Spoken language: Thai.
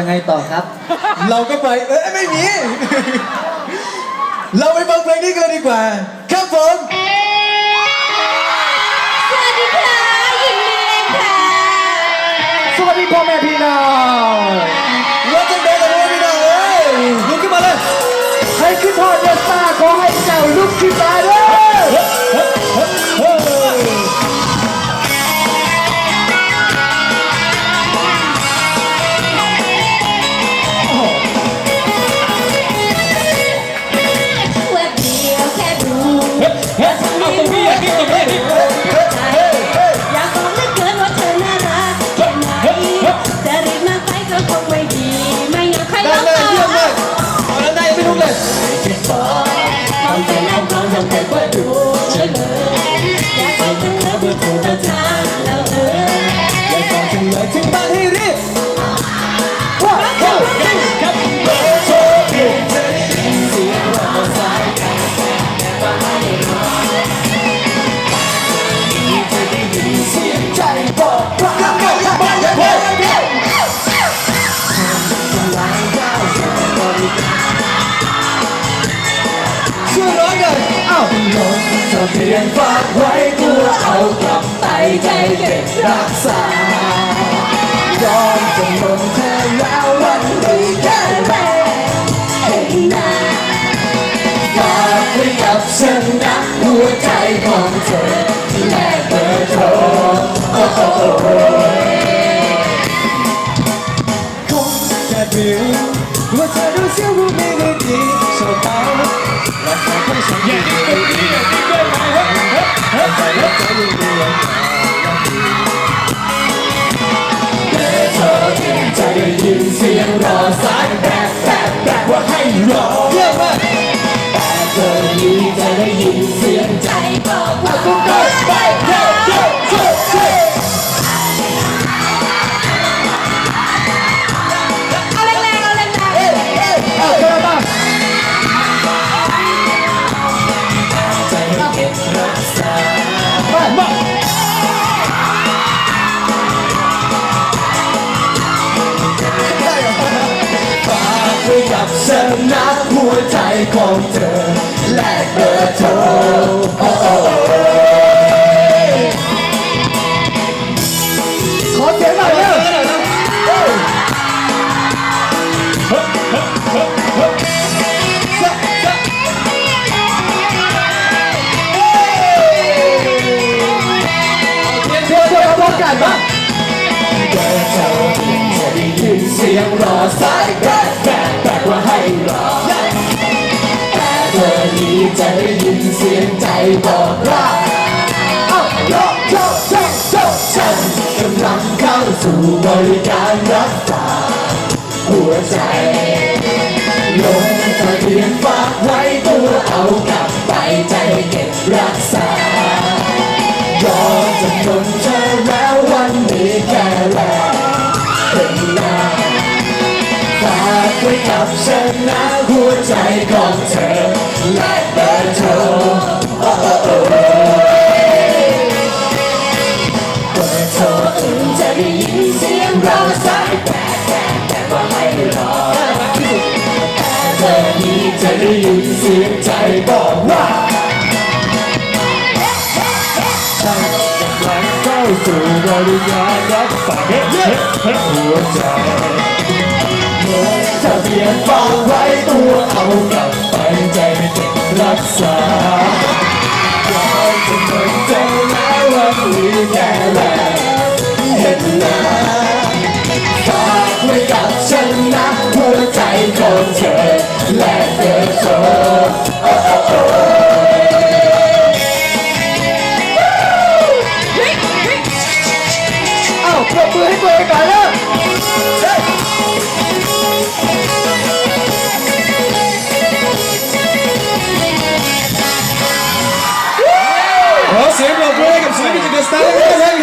ยังไงต่อครับ เราก็ไป เอ้ยไม่มี เราไปฟังเพลงนี้กันดีกว่า ครับผมสวัสดีค่ะหญิงลีเองค่ะ สวัสดีพ่อแม่พี่น้องรถจะเดินกันเลยพี่น้องเอ้ยลุกขึ้นมาเลย ให้ขึ้นทอดเดสตาขอให้เจ้าลุกขึ้นมา ต กันอ้าวทะเบียนฝากไว้ตัวเอากลับไปใจเก็บรักษายอมจำนนเธอแล้ววันนี้แค่แรกเห็นหน้าฝากไว้กับฉันนะหัวใจของเธอแลกเบอร์โทรโอ้โหคงแค่เพียงว่าเธอดูเสียรู้ไม่ได้ดีชอบาและขอให้ฉันอย่าดิ้นตรงนี้อย่าดิ้นด้วยไห มเฮ้ยเฮ้ยเฮ้ยใจและใกับฉันนะหัวใจของเธอ แลกเบอร์โทรโอ้โอ้ขอเสียงหน่อยเนี่ยเดี๋ยเดี๋ยวพร้อมกันมาเบอร์โทรจะได้ยินเสียงรอสาย เธอนี้จะได้ยินเสียงใจบอกว่าเอ้าโยโยโยโยฉันกำลังเข้าสู่บริการรับฝากหัวใจลงทะเบียนฝากไว้ตัวเอากลับไปใจเก็บรักษายอมจำนนเธอแล้ววันนี้แค่แลกเป็นหน้าฝากไว้กับฉันนะหัวใจของเธอ ได้ยินเสียงเราสายแปลกแปลกแต่ว่าให้รอเธอนี้จะได้ยินเสียงใจบอกว่าฉันกำลังเข้าสู่บริการับฝากหัวใจเมื่อทะเบียนฝากไว้ตัวเอากลับไปใจไม่เก็บรักษา Well, Sam, well, I'm sleeping to this time.